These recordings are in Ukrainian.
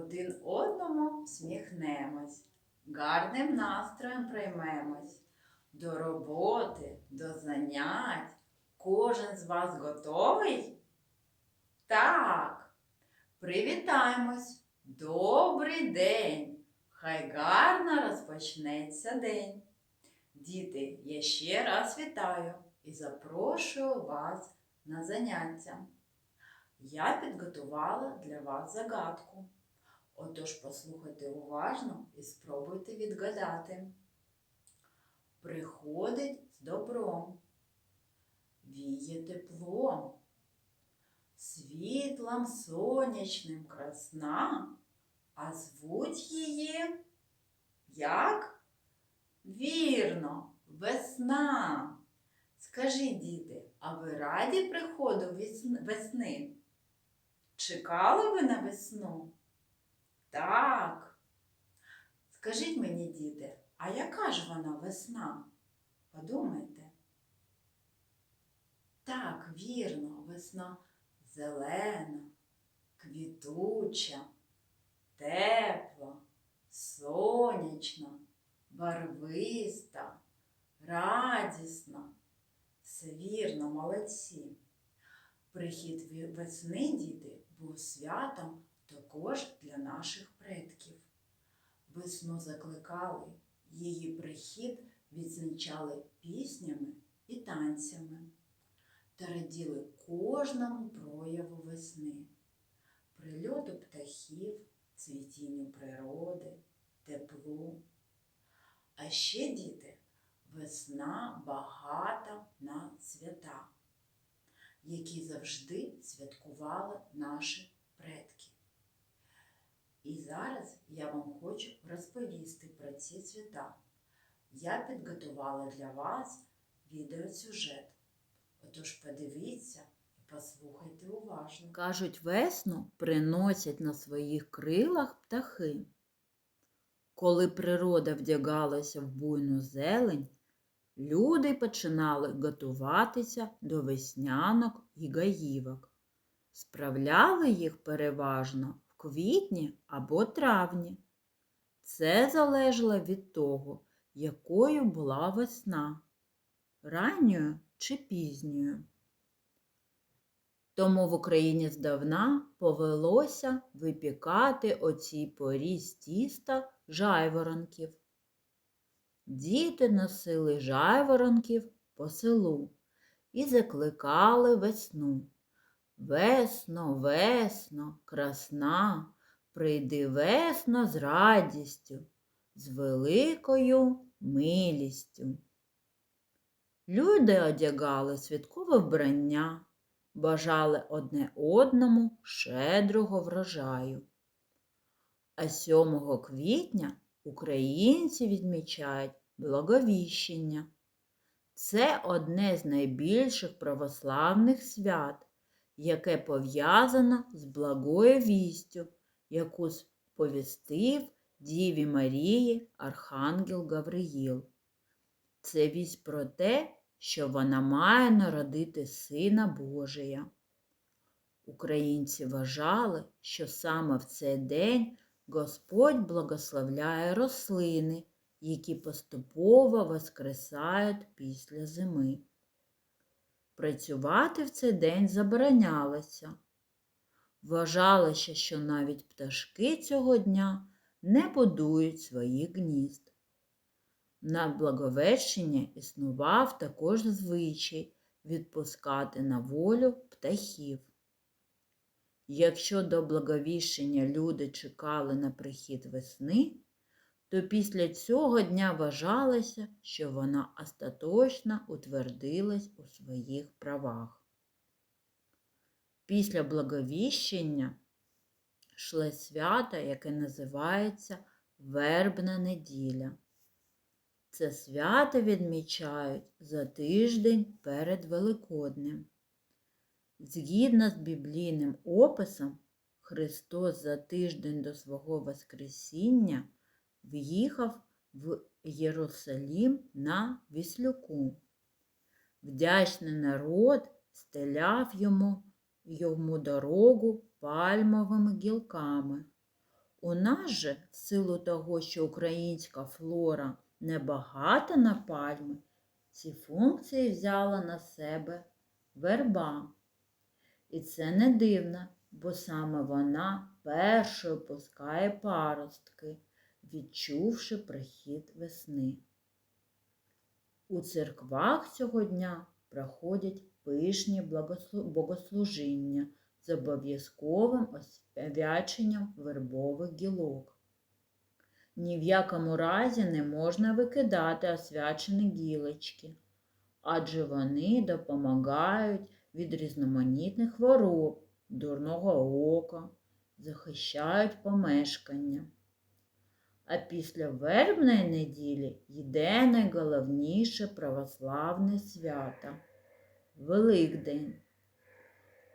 один одному всміхнемось, гарним настроєм приймемось. До роботи, до занять. Кожен з вас готовий? Так. Привітаємось. Добрий день! Хай гарно розпочнеться день. Діти, я ще раз вітаю і запрошую вас на заняття. Я підготувала для вас загадку. Отож послухайте уважно і спробуйте відгадати. Приходить з добром, віє теплом, світлом сонячним красна, а звуть її як? Вірно, весна. Скажіть, діти, а ви раді приходу весни? Чекали ви на весну? Так. Скажіть мені, діти, а яка ж вона весна? Подумайте. Так, вірно, весна зелена, квітуча, тепла, сонячна, барвиста, радісна. Все вірно, молодці. Прихід весни, діти, був святом також для наших предків. Весну закликали, її прихід відзначали піснями і танцями та раділи кожному прояву весни, прильоту птахів, цвітінню природи, теплу. А ще, діти, весна багата на свята, які завжди святкували наші предки. І зараз я вам хочу розповісти про ці свята. Я підготувала для вас відеосюжет. Отож подивіться і послухайте уважно. Кажуть, весну приносять на своїх крилах птахи. Коли природа вдягалася в буйну зелень, люди починали готуватися до веснянок і гаївок. Справляли їх переважно квітні або травні. Це залежало від того, якою була весна ранньою чи пізньою. Тому в Україні здавна повелося випікати о цій порі з тіста жайворонків. Діти носили жайворонків по селу і закликали весну. Весно, весно, красна, прийди весно з радістю, з великою милістю. Люди одягали святкове вбрання, бажали одне одному щедрого врожаю. А 7 квітня українці відмічають Благовіщення. Це одне з найбільших православних свят, яке пов'язано з благою вістю, яку сповістив Діві Марії Архангел Гавриїл. Це вість про те, що вона має народити Сина Божия. Українці вважали, що саме в цей день Господь благословляє рослини, які поступово воскресають після зими. Працювати в цей день заборонялося. Вважалося, що навіть пташки цього дня не будують своїх гнізд. На Благовещення існував також звичай відпускати на волю птахів. Якщо до Благовіщення люди чекали на прихід весни, то після цього дня вважалося, що вона остаточно утвердилась у своїх правах. Після Благовіщення йшло свято, яке називається Вербна неділя. Це свято відмічають за тиждень перед Великоднем. Згідно з біблійним описом, Христос за тиждень до свого Воскресіння в'їхав в Єрусалім на Віслюку. Вдячний народ стеляв йому, йому дорогу пальмовими гілками. У нас же, в силу того, що українська флора небагата на пальми, ці функції взяла на себе верба. І це не дивно, бо саме вона першою пускає паростки, відчувши прихід весни. У церквах цього дня проходять пишні богослужіння з обов'язковим освяченням вербових гілок. Ні в якому разі не можна викидати освячені гілочки, адже вони допомагають від різноманітних хвороб, дурного ока, захищають помешкання. А після вербної неділі йде найголовніше православне свято Великдень.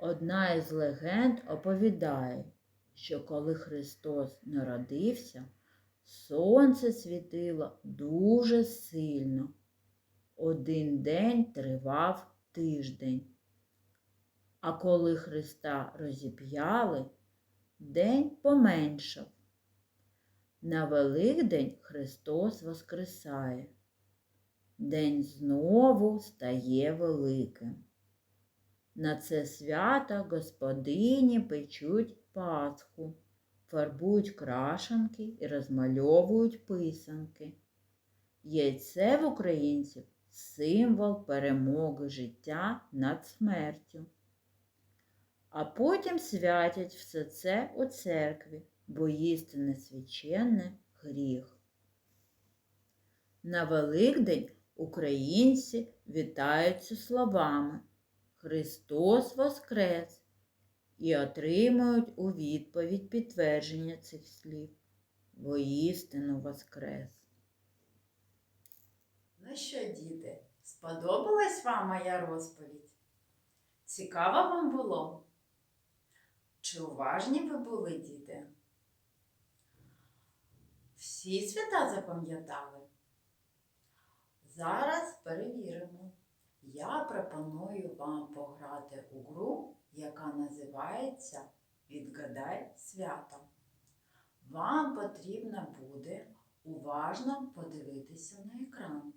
Одна із легенд оповідає, що коли Христос народився, сонце світило дуже сильно. Один день тривав тиждень. А коли Христа розіп'яли, день поменшав. На Великдень Христос воскресає. День знову стає великим. На це свято господині печуть Пасху, фарбують крашанки і розмальовують писанки. Яйце в українців символ перемоги життя над смертю. А потім святять все це у церкві, бо їсти несвященне гріх. На Великдень українці вітаються словами Христос Воскрес і отримують у відповідь підтвердження цих слів. Воістину Воскрес. Ну що, діти, сподобалась вам моя розповідь? Цікаво вам було? Чи уважні ви були, діти? Всі свята запам'ятали? Зараз перевіримо. Я пропоную вам пограти у гру, яка називається Відгадай свято. Вам потрібно буде уважно подивитися на екран.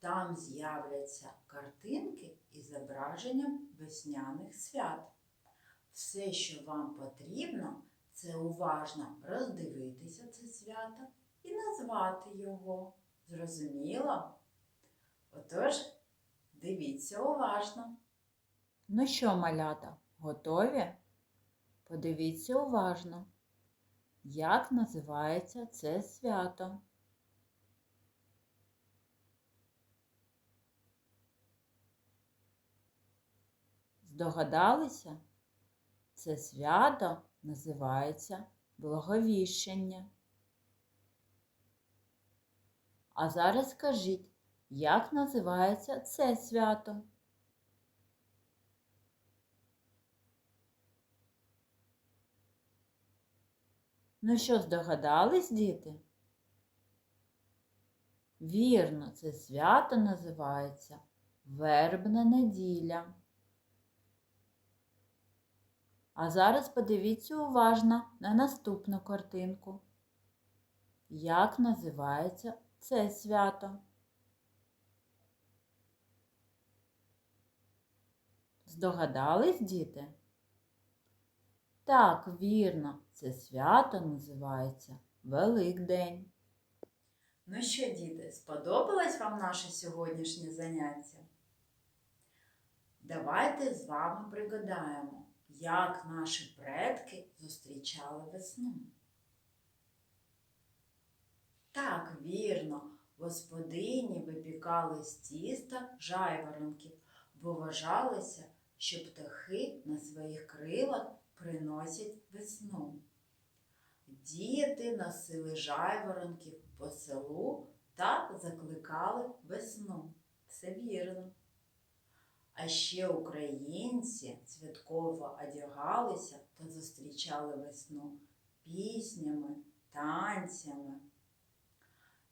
Там з'являться картинки із зображенням весняних свят. Все, що вам потрібно, це уважно роздивитися це свято і назвати його. Зрозуміло? Отож, дивіться уважно. Ну що, малята, готові? Подивіться уважно, як називається це свято. Здогадалися? Це свято називається Благовіщення. А зараз скажіть, як називається це свято? Ну що, здогадались, діти? Вірно, це свято називається Вербна неділя. А зараз подивіться уважно на наступну картинку. Як називається це свято? Здогадались, діти? Так, вірно, це свято називається Великдень. Ну що, діти, сподобалось вам наше сьогоднішнє заняття? Давайте з вами пригадаємо, як наші предки зустрічали весну. Так, вірно, господині випікали з тіста жайворонків, бо вважалося, що птахи на своїх крилах приносять весну. Діти носили жайворонків по селу та закликали весну. Все вірно. А ще українці святково одягалися та зустрічали весну піснями, танцями.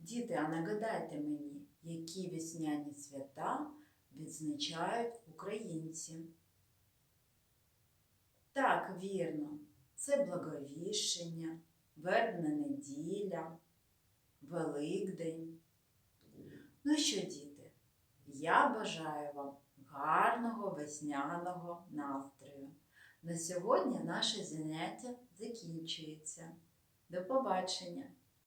Діти, а нагадайте мені, які весняні свята відзначають українці? Так, вірно, це благовіщення, Вербна неділя, Великдень. Ну що, діти, я бажаю вам гарного весняного настрою. На сьогодні наше заняття закінчується. До побачення!